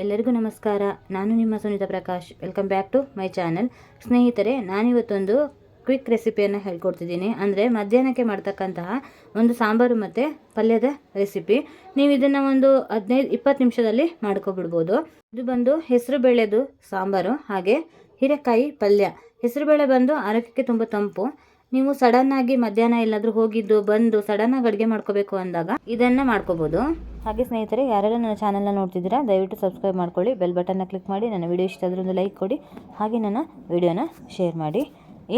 ಎಲ್ಲರಿಗೂ ನಮಸ್ಕಾರ. ನಾನು ನಿಮ್ಮ Sunita Prakash. Welcome back to my channel ಸ್ನೇಹಿತರೆ, ನಾನಿವತ್ತೊಂದು ಕ್ವಿಕ್ ರೆಸಿಪಿಯನ್ನು ಹೇಳ್ಕೊಡ್ತಿದ್ದೀನಿ. ಅಂದರೆ ಮಧ್ಯಾಹ್ನಕ್ಕೆ ಮಾಡ್ತಕ್ಕಂತಹ ಒಂದು ಸಾಂಬಾರು ಮತ್ತು ಪಲ್ಯದ ರೆಸಿಪಿ ನೀವು ಇದನ್ನು ಒಂದು ಹದಿನೈದು, ಇಪ್ಪತ್ತು ನಿಮಿಷದಲ್ಲಿ ಮಾಡ್ಕೊಬಿಡ್ಬೋದು. ಇದು ಬಂದು ಹೆಸರು ಬೇಳೆದು ಸಾಂಬಾರು, ಹಾಗೆ ಹೀರೆಕಾಯಿ ಪಲ್ಯ. ಹೆಸರುಬೇಳೆ ಬಂದು ಆರೋಗ್ಯಕ್ಕೆ ತುಂಬ ತಂಪು. ನೀವು ಸಡನ್ ಆಗಿ ಮಧ್ಯಾಹ್ನ ಎಲ್ಲಾದರೂ ಹೋಗಿದ್ದು, ಬಂದು ಸಡನ್ ಆಗಿ ಅಡುಗೆ ಮಾಡ್ಕೋಬೇಕು ಅಂದಾಗ ಇದನ್ನು ಮಾಡ್ಕೋಬೋದು. ಹಾಗೆ ಸ್ನೇಹಿತರೆ, ಯಾರೆಲ್ಲ ನನ್ನ ಚಾನಲ್ನ ನೋಡ್ತಿದ್ದೀರಾ, ದಯವಿಟ್ಟು ಸಬ್ಸ್ಕ್ರೈಬ್ ಮಾಡ್ಕೊಳ್ಳಿ ಬೆಲ್ ಬಟನ್ನ ಕ್ಲಿಕ್ ಮಾಡಿ, ನನ್ನ ವಿಡಿಯೋ ಇಷ್ಟ ಆದ್ರೆ ಒಂದು ಲೈಕ್ ಕೊಡಿ, ಹಾಗೆ ನನ್ನ ವಿಡಿಯೋನ ಶೇರ್ ಮಾಡಿ.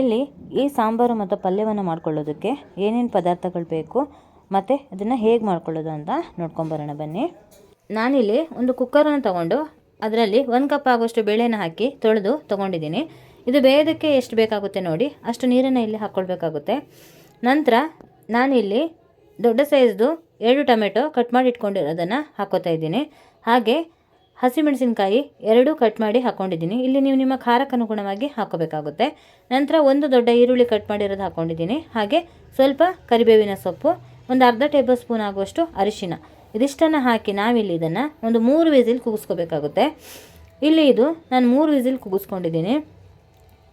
ಇಲ್ಲಿ ಈ ಸಾಂಬಾರು ಮತ್ತು ಪಲ್ಯವನ್ನು ಮಾಡ್ಕೊಳ್ಳೋದಕ್ಕೆ ಏನೇನು ಪದಾರ್ಥಗಳು ಬೇಕು, ಮತ್ತು ಅದನ್ನು ಹೇಗೆ ಮಾಡ್ಕೊಳ್ಳೋದು ಅಂತ ನೋಡ್ಕೊಂಬರೋಣ ಬನ್ನಿ. ನಾನಿಲ್ಲಿ ಒಂದು ಕುಕ್ಕರನ್ನು ತಗೊಂಡು, ಅದರಲ್ಲಿ ಒಂದು ಕಪ್ ಆಗುವಷ್ಟು ಬೇಳೆನ ಹಾಕಿ ತೊಳೆದು ತೊಗೊಂಡಿದ್ದೀನಿ. ಇದು ಬೇಯೋದಕ್ಕೆ ಎಷ್ಟು ಬೇಕಾಗುತ್ತೆ ನೋಡಿ. ಅಷ್ಟು ನೀರನ್ನು ಇಲ್ಲಿ ಹಾಕ್ಕೊಳ್ಬೇಕಾಗುತ್ತೆ ನಂತರ ನಾನಿಲ್ಲಿ ದೊಡ್ಡ ಸೈಜ್ದು ಎರಡು ಟೊಮೆಟೊ ಕಟ್ ಮಾಡಿ ಇಟ್ಕೊಂಡಿರೋದನ್ನು ಹಾಕೋತಾ ಇದ್ದೀನಿ. ಹಾಗೆ ಹಸಿಮೆಣಸಿನ್ಕಾಯಿ ಎರಡು ಕಟ್ ಮಾಡಿ ಹಾಕ್ಕೊಂಡಿದ್ದೀನಿ ಇಲ್ಲಿ ನೀವು ನಿಮ್ಮ ಖಾರಕ್ಕೆ ಅನುಗುಣವಾಗಿ ಹಾಕೋಬೇಕಾಗುತ್ತೆ. ನಂತರ ಒಂದು ದೊಡ್ಡ ಈರುಳ್ಳಿ ಕಟ್ ಮಾಡಿರೋದು ಹಾಕ್ಕೊಂಡಿದ್ದೀನಿ ಹಾಗೆ ಸ್ವಲ್ಪ ಕರಿಬೇವಿನ ಸೊಪ್ಪು, ಒಂದು ಅರ್ಧ ಟೇಬಲ್ ಸ್ಪೂನ್ ಆಗುವಷ್ಟು ಅರಿಶಿನ. ಇದಿಷ್ಟನ್ನು ಹಾಕಿ ನಾವಿಲ್ಲಿ ಇದನ್ನು ಒಂದು ಮೂರು ವಿಸಿಲ್ ಕೂಗಿಸ್ಕೋಬೇಕಾಗುತ್ತೆ. ಇಲ್ಲಿ ಇದು ನಾನು ಮೂರು ವಿಸಿಲ್ ಕೂಗಿಸ್ಕೊಂಡಿದ್ದೀನಿ.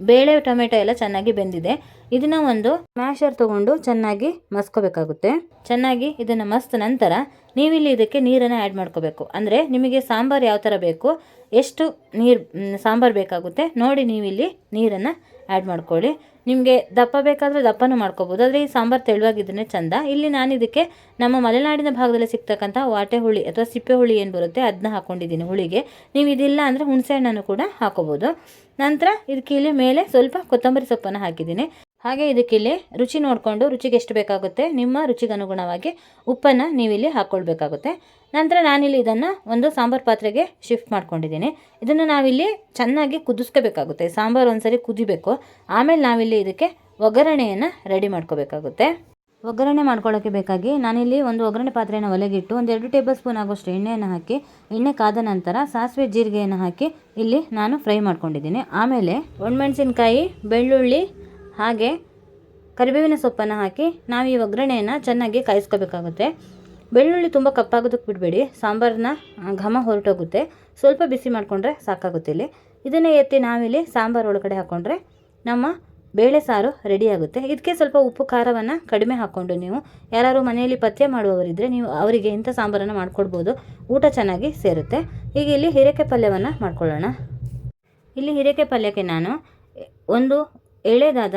ಬೇಳೆ ಟೊಮೆಟೊ ಎಲ್ಲ ಚೆನ್ನಾಗಿ ಬೆಂದಿದೆ. ಇದನ್ನ ಒಂದು ಮ್ಯಾಶರ್ ತಗೊಂಡು ಚೆನ್ನಾಗಿ ಮಸ್ಕೋಬೇಕಾಗುತ್ತೆ. ಚೆನ್ನಾಗಿ ಇದನ್ನ ಮಸ್ತ ನಂತರ ನೀವಿಲ್ಲಿ ಇದಕ್ಕೆ ನೀರನ್ನು ಆ್ಯಡ್ ಮಾಡ್ಕೋಬೇಕು. ಅಂದರೆ ನಿಮಗೆ ಸಾಂಬಾರು ಯಾವ ಥರ ಬೇಕು, ಎಷ್ಟು ನೀರು ಸಾಂಬಾರು ಬೇಕಾಗುತ್ತೆ ನೋಡಿ ನೀವಿಲ್ಲಿ ನೀರನ್ನು ಆ್ಯಡ್ ಮಾಡ್ಕೊಳ್ಳಿ. ನಿಮಗೆ ದಪ್ಪ ಬೇಕಾದರೆ ದಪ್ಪನೂ ಮಾಡ್ಕೋಬೋದು. ಆದರೆ ಈ ಸಾಂಬಾರು ತೆಳುವಾಗಿದ್ರೆ ಚಂದ. ಇಲ್ಲಿ ನಾನು ಇದಕ್ಕೆ ನಮ್ಮ ಮಲೆನಾಡಿನ ಭಾಗದಲ್ಲಿ ಸಿಗ್ತಕ್ಕಂಥ ವಾಟೆ ಹುಳಿ ಅಥವಾ ಸಿಪ್ಪೆ ಹುಳಿ ಏನು ಬರುತ್ತೆ ಅದನ್ನ ಹಾಕ್ಕೊಂಡಿದ್ದೀನಿ ಹುಳಿಗೆ. ನೀವು ಇದಿಲ್ಲ ಅಂದರೆ ಹುಣಸೆ ಹಣ್ಣನ್ನು ಕೂಡ ಹಾಕೋಬೋದು. ನಂತರ ಇದಕ್ಕೆ ಇಲ್ಲಿ ಮೇಲೆ ಸ್ವಲ್ಪ ಕೊತ್ತಂಬರಿ ಸೊಪ್ಪನ್ನು ಹಾಕಿದ್ದೀನಿ. ಹಾಗೆ ಇದಕ್ಕಿಲ್ಲಿ ರುಚಿ ನೋಡಿಕೊಂಡು ರುಚಿಗೆ ಎಷ್ಟು ಬೇಕಾಗುತ್ತೆ, ನಿಮ್ಮ ರುಚಿಗೆ ಅನುಗುಣವಾಗಿ ಉಪ್ಪನ್ನು ನೀವಿಲ್ಲಿ ಹಾಕ್ಕೊಳ್ಬೇಕಾಗುತ್ತೆ ನಂತರ ನಾನಿಲ್ಲಿ ಇದನ್ನು ಒಂದು ಸಾಂಬಾರು ಪಾತ್ರೆಗೆ ಶಿಫ್ಟ್ ಮಾಡ್ಕೊಂಡಿದ್ದೀನಿ. ಇದನ್ನು ನಾವಿಲ್ಲಿ ಚೆನ್ನಾಗಿ ಕುದಿಸ್ಕೋಬೇಕಾಗುತ್ತೆ. ಸಾಂಬಾರು ಒಂದ್ಸರಿ ಕುದಿಬೇಕು. ಆಮೇಲೆ ನಾವಿಲ್ಲಿ ಇದಕ್ಕೆ ಒಗ್ಗರಣೆಯನ್ನು ರೆಡಿ ಮಾಡ್ಕೋಬೇಕಾಗುತ್ತೆ. ಒಗ್ಗರಣೆ ಮಾಡ್ಕೊಳ್ಳೋಕ್ಕೆ ಬೇಕಾಗಿ ನಾನಿಲ್ಲಿ ಒಂದು ಒಗ್ಗರಣೆ ಪಾತ್ರೆಯನ್ನು ಒಲೆಗಿಟ್ಟು ಒಂದು ಎರಡು ಟೇಬಲ್ ಸ್ಪೂನ್ ಆಗೋಷ್ಟು ಎಣ್ಣೆಯನ್ನು ಹಾಕಿ, ಎಣ್ಣೆ ಕಾದ ನಂತರ ಸಾಸಿವೆ ಜೀರಿಗೆಯನ್ನು ಹಾಕಿ ಇಲ್ಲಿ ನಾನು ಫ್ರೈ ಮಾಡ್ಕೊಂಡಿದ್ದೀನಿ. ಆಮೇಲೆ ಒಣಮೆಣಸಿನ್ಕಾಯಿ, ಬೆಳ್ಳುಳ್ಳಿ ಹಾಗೆ ಕರಿಬೇವಿನ ಸೊಪ್ಪನ್ನು ಹಾಕಿ ನಾವು ಈ ಒಗ್ಗರಣೆಯನ್ನು ಚೆನ್ನಾಗಿ ಕಾಯಿಸ್ಕೋಬೇಕಾಗುತ್ತೆ. ಬೆಳ್ಳುಳ್ಳಿ ತುಂಬ ಕಪ್ಪಾಗೋದಕ್ಕೆ ಬಿಡಬೇಡಿ. ಸಾಂಬಾರನ್ನ ಘಮ ಹೊರಟೋಗುತ್ತೆ. ಸ್ವಲ್ಪ ಬಿಸಿ ಮಾಡಿಕೊಂಡ್ರೆ ಸಾಕಾಗುತ್ತೆ ಇಲ್ಲಿ. ಇದನ್ನೇ ಎತ್ತಿ ನಾವಿಲ್ಲಿ ಸಾಂಬಾರು ಒಳಗಡೆ ಹಾಕ್ಕೊಂಡ್ರೆ ನಮ್ಮ ಬೇಳೆ ಸಾರು ರೆಡಿಯಾಗುತ್ತೆ ಇದಕ್ಕೆ ಸ್ವಲ್ಪ ಉಪ್ಪು, ಖಾರವನ್ನು ಕಡಿಮೆ ಹಾಕ್ಕೊಂಡು ನೀವು. ಯಾರು ಮನೆಯಲ್ಲಿ ಪಥ್ಯ ಮಾಡುವವರಿದ್ದರೆ ನೀವು ಅವರಿಗೆ ಇಂಥ ಸಾಂಬಾರನ್ನು ಮಾಡ್ಕೊಡ್ಬೋದು. ಊಟ ಚೆನ್ನಾಗಿ ಸೇರುತ್ತೆ. ಈಗ ಇಲ್ಲಿ ಹೀರೆಕಾಯಿ ಪಲ್ಯವನ್ನು ಮಾಡ್ಕೊಳ್ಳೋಣ. ಇಲ್ಲಿ ಹೀರೆಕಾಯಿ ಪಲ್ಯಕ್ಕೆ ನಾನು ಒಂದು ಎಳೆದಾದ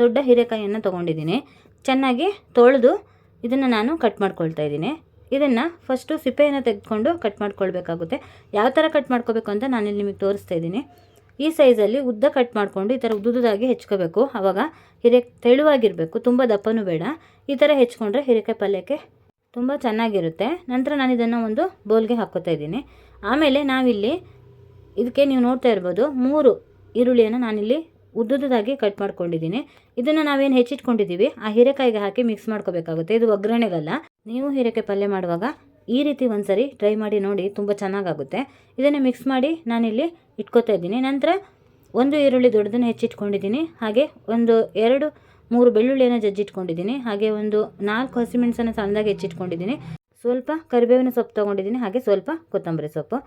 ದೊಡ್ಡ ಹೀರೆಕಾಯಿಯನ್ನು ತೊಗೊಂಡಿದ್ದೀನಿ. ಚೆನ್ನಾಗಿ ತೊಳೆದು ಇದನ್ನು ನಾನು ಕಟ್ ಮಾಡ್ಕೊಳ್ತಾ ಇದ್ದೀನಿ. ಇದನ್ನು ಫಸ್ಟು ಸಿಪ್ಪೆಯನ್ನು ತೆಗೆದುಕೊಂಡು ಕಟ್ ಮಾಡ್ಕೊಳ್ಬೇಕಾಗುತ್ತೆ. ಯಾವ ಥರ ಕಟ್ ಮಾಡ್ಕೋಬೇಕು ಅಂತ ನಾನು ಇಲ್ಲಿ ನಿಮಗೆ ತೋರಿಸ್ತಾ ಇದ್ದೀನಿ. ಈ ಸೈಜಲ್ಲಿ ಉದ್ದ ಕಟ್ ಮಾಡಿಕೊಂಡು ಈ ಥರ ಉದ್ದುದಾಗಿ ಹೆಚ್ಕೋಬೇಕು. ಆವಾಗ ಹಿರೇ ತೆಳುವಾಗಿರಬೇಕು. ತುಂಬ ದಪ್ಪನೂ ಬೇಡ. ಈ ಥರ ಹೆಚ್ಕೊಂಡ್ರೆ ಹೀರೆಕಾಯಿ ಪಲ್ಯಕ್ಕೆ ತುಂಬ ಚೆನ್ನಾಗಿರುತ್ತೆ. ನಂತರ ನಾನು ಇದನ್ನು ಒಂದು ಬೌಲ್ಗೆ ಹಾಕ್ಕೋತಾ ಇದ್ದೀನಿ. ಆಮೇಲೆ ನಾವಿಲ್ಲಿ ಇದಕ್ಕೆ ನೀವು ನೋಡ್ತಾ ಇರ್ಬೋದು ಮೂರು ಈರುಳ್ಳಿಯನ್ನು ನಾನಿಲ್ಲಿ ಉದ್ದುದಾಗಿ ಕಟ್ ಮಾಡ್ಕೊಂಡಿದ್ದೀನಿ. ಇದನ್ನು ನಾವೇನು ಹೆಚ್ಚಿಟ್ಕೊಂಡಿದ್ದೀವಿ, ಆ ಹೀರೆಕಾಯಿಗೆ ಹಾಕಿ ಮಿಕ್ಸ್ ಮಾಡ್ಕೋಬೇಕಾಗುತ್ತೆ. ಇದು ಒಗ್ಗರಣೆಗಲ್ಲ. ನೀವು ಹೀರೆಕಾಯಿ ಪಲ್ಯ ಮಾಡುವಾಗ ಈ ರೀತಿ ಒಂದ್ಸರಿ ಟ್ರೈ ಮಾಡಿ ನೋಡಿ ತುಂಬ ಚೆನ್ನಾಗಾಗುತ್ತೆ. ಇದನ್ನು ಮಿಕ್ಸ್ ಮಾಡಿ ನಾನಿಲ್ಲಿ ಇಟ್ಕೋತಾ ಇದ್ದೀನಿ. ನಂತರ ಒಂದು ಈರುಳ್ಳಿ ದೊಡ್ಡದನ್ನು ಹೆಚ್ಚಿಟ್ಕೊಂಡಿದ್ದೀನಿ. ಹಾಗೆ ಒಂದು ಎರಡು, ಮೂರು ಬೆಳ್ಳುಳ್ಳಿಯನ್ನು ಜಜ್ಜಿಟ್ಕೊಂಡಿದ್ದೀನಿ. ಹಾಗೆ ಒಂದು ನಾಲ್ಕು ಹಸಿಮೆಣಸನ್ನು ಸಣ್ಣದಾಗಿ ಹೆಚ್ಚಿಟ್ಕೊಂಡಿದ್ದೀನಿ. ಸ್ವಲ್ಪ ಕರಿಬೇವಿನ ಸೊಪ್ಪು ತೊಗೊಂಡಿದ್ದೀನಿ. ಹಾಗೆ ಸ್ವಲ್ಪ ಕೊತ್ತಂಬರಿ ಸೊಪ್ಪು.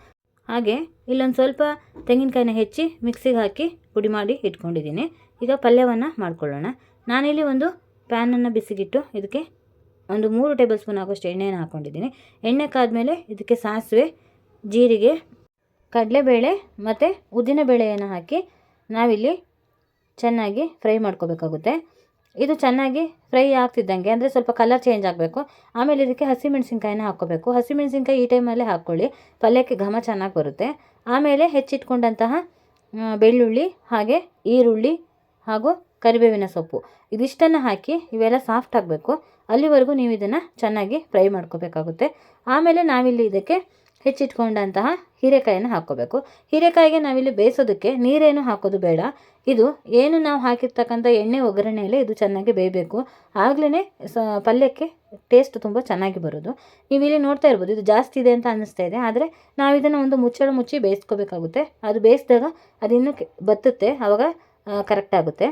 ಹಾಗೆ ಇಲ್ಲೊಂದು ಸ್ವಲ್ಪ ತೆಂಗಿನಕಾಯಿನ ಹೆಚ್ಚಿ ಮಿಕ್ಸಿಗೆ ಹಾಕಿ ಪುಡಿ ಮಾಡಿ ಇಟ್ಕೊಂಡಿದ್ದೀನಿ. ಈಗ ಪಲ್ಯವನ್ನು ಮಾಡ್ಕೊಳ್ಳೋಣ. ನಾನಿಲ್ಲಿ ಒಂದು ಪ್ಯಾನನ್ನು ಬಿಸಿಗಿಟ್ಟು ಇದಕ್ಕೆ ಒಂದು ಮೂರು ಟೇಬಲ್ ಸ್ಪೂನ್ ಆಗೋಷ್ಟು ಎಣ್ಣೆಯನ್ನು ಹಾಕ್ಕೊಂಡಿದ್ದೀನಿ ಎಣ್ಣೆ ಕಾದಮೇಲೆ ಇದಕ್ಕೆ ಸಾಸಿವೆ, ಜೀರಿಗೆ, ಕಡಲೆಬೇಳೆ ಮತ್ತು ಉದ್ದಿನಬೇಳೆಯನ್ನು ಹಾಕಿ ನಾವಿಲ್ಲಿ ಚೆನ್ನಾಗಿ ಫ್ರೈ ಮಾಡ್ಕೋಬೇಕಾಗುತ್ತೆ. ಇದು ಚೆನ್ನಾಗಿ ಫ್ರೈ ಆಗ್ತಿದ್ದಂಗೆ, ಅಂದರೆ ಸ್ವಲ್ಪ ಕಲರ್ ಚೇಂಜ್ ಆಗಬೇಕು. ಆಮೇಲೆ ಇದಕ್ಕೆ ಹಸಿಮೆಣಸಿನ್ಕಾಯಿನ ಹಾಕ್ಕೋಬೇಕು. ಹಸಿಮೆಣಸಿನ್ಕಾಯಿ ಈ ಟೈಮಲ್ಲೇ ಹಾಕ್ಕೊಳ್ಳಿ. ಪಲ್ಯಕ್ಕೆ ಘಮ ಚೆನ್ನಾಗಿ ಬರುತ್ತೆ. ಆಮೇಲೆ ಹೆಚ್ಚಿಟ್ಕೊಂಡಂತಹ ಬೆಳ್ಳುಳ್ಳಿ, ಹಾಗೆ ಈರುಳ್ಳಿ ಹಾಗೂ ಕರಿಬೇವಿನ ಸೊಪ್ಪು. ಇದಿಷ್ಟನ್ನು ಹಾಕಿ ಇವೆಲ್ಲ ಸಾಫ್ಟ್ ಆಗಬೇಕು. ಅಲ್ಲಿವರೆಗೂ ನೀವು ಇದನ್ನು ಚೆನ್ನಾಗಿ ಫ್ರೈ ಮಾಡ್ಕೋಬೇಕಾಗುತ್ತೆ. ಆಮೇಲೆ ನಾವಿಲ್ಲಿ ಇದಕ್ಕೆ ಹೆಚ್ಚಿಟ್ಕೊಂಡಂತಹ ಹೀರೆಕಾಯಿಯನ್ನು ಹಾಕ್ಕೋಬೇಕು. ಹೀರೆಕಾಯಿಗೆ ನಾವಿಲ್ಲಿ ಬೇಯಿಸೋದಕ್ಕೆ ನೀರೇನು ಹಾಕೋದು ಬೇಡ. ಇದು ಏನು ನಾವು ಹಾಕಿರ್ತಕ್ಕಂಥ ಎಣ್ಣೆ ಒಗ್ಗರಣೆಯಲ್ಲೇ ಇದು ಚೆನ್ನಾಗಿ ಬೇಯಬೇಕು. ಆಗಲೇ ಸ ಪಲ್ಯಕ್ಕೆ ಟೇಸ್ಟ್ ತುಂಬ ಚೆನ್ನಾಗಿ ಬರೋದು. ನೀವು ಇಲ್ಲಿ ನೋಡ್ತಾ ಇರ್ಬೋದು, ಇದು ಜಾಸ್ತಿ ಇದೆ ಅಂತ ಅನ್ನಿಸ್ತಾ ಇದೆ. ಆದರೆ ನಾವು ಇದನ್ನು ಒಂದು ಮುಚ್ಚಳ ಮುಚ್ಚಿ ಬೇಯಿಸ್ಕೋಬೇಕಾಗುತ್ತೆ. ಅದು ಬೇಯಿಸಿದಾಗ ಅದಿನ್ನೂ ಬತ್ತುತ್ತೆ ಆವಾಗ ಕರೆಕ್ಟ್ ಆಗುತ್ತೆ.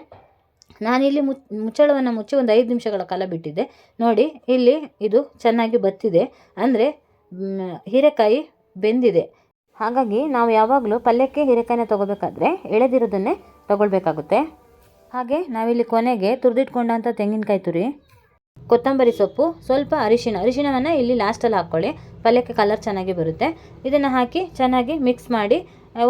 ನಾನಿಲ್ಲಿ ಮುಚ್ ಮುಚ್ಚಳವನ್ನು ಮುಚ್ಚಿ ಒಂದು ಐದು ನಿಮಿಷಗಳ ಕಾಲ ಬಿಟ್ಟಿದ್ದೆ. ನೋಡಿ, ಇಲ್ಲಿ ಇದು ಚೆನ್ನಾಗಿ ಬತ್ತಿದೆ. ಅಂದರೆ ಹೀರೆಕಾಯಿ ಬೆಂದಿದೆ. ಹಾಗಾಗಿ ನಾವು ಯಾವಾಗಲೂ ಪಲ್ಯಕ್ಕೆ ಹೀರೆಕಾಯಿನ ತೊಗೋಬೇಕಾದ್ರೆ ಎಳೆದಿರೋದನ್ನೇ ತೊಗೊಳ್ಬೇಕಾಗುತ್ತೆ. ಹಾಗೆ ನಾವಿಲ್ಲಿ ಕೊನೆಗೆ ತುರಿದಿಟ್ಕೊಂಡಂಥ ತೆಂಗಿನಕಾಯಿ ತುರಿ, ಕೊತ್ತಂಬರಿ ಸೊಪ್ಪು, ಸ್ವಲ್ಪ ಅರಿಶಿನ ಅರಿಶಿಣವನ್ನು ಇಲ್ಲಿ ಲಾಸ್ಟಲ್ಲಿ ಹಾಕ್ಕೊಳ್ಳಿ. ಪಲ್ಯಕ್ಕೆ ಕಲರ್ ಚೆನ್ನಾಗಿ ಬರುತ್ತೆ. ಇದನ್ನು ಹಾಕಿ ಚೆನ್ನಾಗಿ ಮಿಕ್ಸ್ ಮಾಡಿ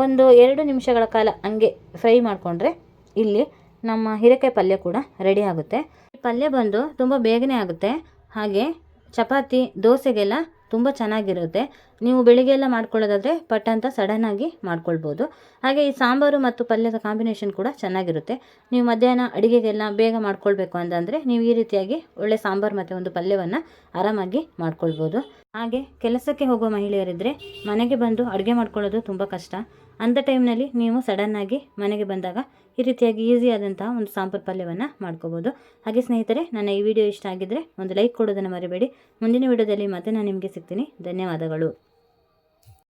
ಒಂದು ಎರಡು ನಿಮಿಷಗಳ ಕಾಲ ಹಂಗೆ ಫ್ರೈ ಮಾಡಿಕೊಂಡ್ರೆ ಇಲ್ಲಿ ನಮ್ಮ ಹೀರೆಕಾಯಿ ಪಲ್ಯ ಕೂಡ ರೆಡಿ ಆಗುತ್ತೆ. ಪಲ್ಯ ಬಂದು ತುಂಬ ಬೇಗನೆ ಆಗುತ್ತೆ. ಹಾಗೆ ಚಪಾತಿ, ದೋಸೆಗೆಲ್ಲ ತುಂಬ ಚೆನ್ನಾಗಿರುತ್ತೆ. ನೀವು ಬೆಳಿಗ್ಗೆ ಎಲ್ಲ ಮಾಡ್ಕೊಳ್ಳೋದಾದರೆ ಪಟ್ ಅಂತ ಸಡನ್ನಾಗಿ ಮಾಡ್ಕೊಳ್ಬೋದು. ಹಾಗೆ ಈ ಸಾಂಬಾರು ಮತ್ತು ಪಲ್ಯದ ಕಾಂಬಿನೇಷನ್ ಕೂಡ ಚೆನ್ನಾಗಿರುತ್ತೆ. ನೀವು ಮಧ್ಯಾಹ್ನ ಅಡುಗೆಗೆಲ್ಲ ಬೇಗ ಮಾಡ್ಕೊಳ್ಬೇಕು ಅಂತಂದರೆ ನೀವು ಈ ರೀತಿಯಾಗಿ ಒಳ್ಳೆ ಸಾಂಬಾರು ಮತ್ತು ಒಂದು ಪಲ್ಯವನ್ನು ಆರಾಮಾಗಿ ಮಾಡ್ಕೊಳ್ಬೋದು. ಹಾಗೆ ಕೆಲಸಕ್ಕೆ ಹೋಗುವ ಮಹಿಳೆಯರಿದ್ದರೆ ಮನೆಗೆ ಬಂದು ಅಡುಗೆ ಮಾಡ್ಕೊಳ್ಳೋದು ತುಂಬ ಕಷ್ಟ. ಅಂಥ ಟೈಮ್ನಲ್ಲಿ ನೀವು ಸಡನ್ನಾಗಿ ಮನೆಗೆ ಬಂದಾಗ ಈ ರೀತಿಯಾಗಿ ಈಸಿ ಆದಂತಹ ಒಂದು ಸಾಂಬಾರು ಪಲ್ಯವನ್ನು ಮಾಡ್ಕೋಬೋದು. ಹಾಗೆ ಸ್ನೇಹಿತರೆ, ನನ್ನ ಈ ವಿಡಿಯೋ ಇಷ್ಟ ಆಗಿದ್ದರೆ ಒಂದು ಲೈಕ್ ಕೊಡೋದನ್ನು ಮರಿಬೇಡಿ. ಮುಂದಿನ ವಿಡಿಯೋದಲ್ಲಿ ಮತ್ತೆ ನಾನು ನಿಮಗೆ ಸಿಗ್ತೀನಿ. ಧನ್ಯವಾದಗಳು.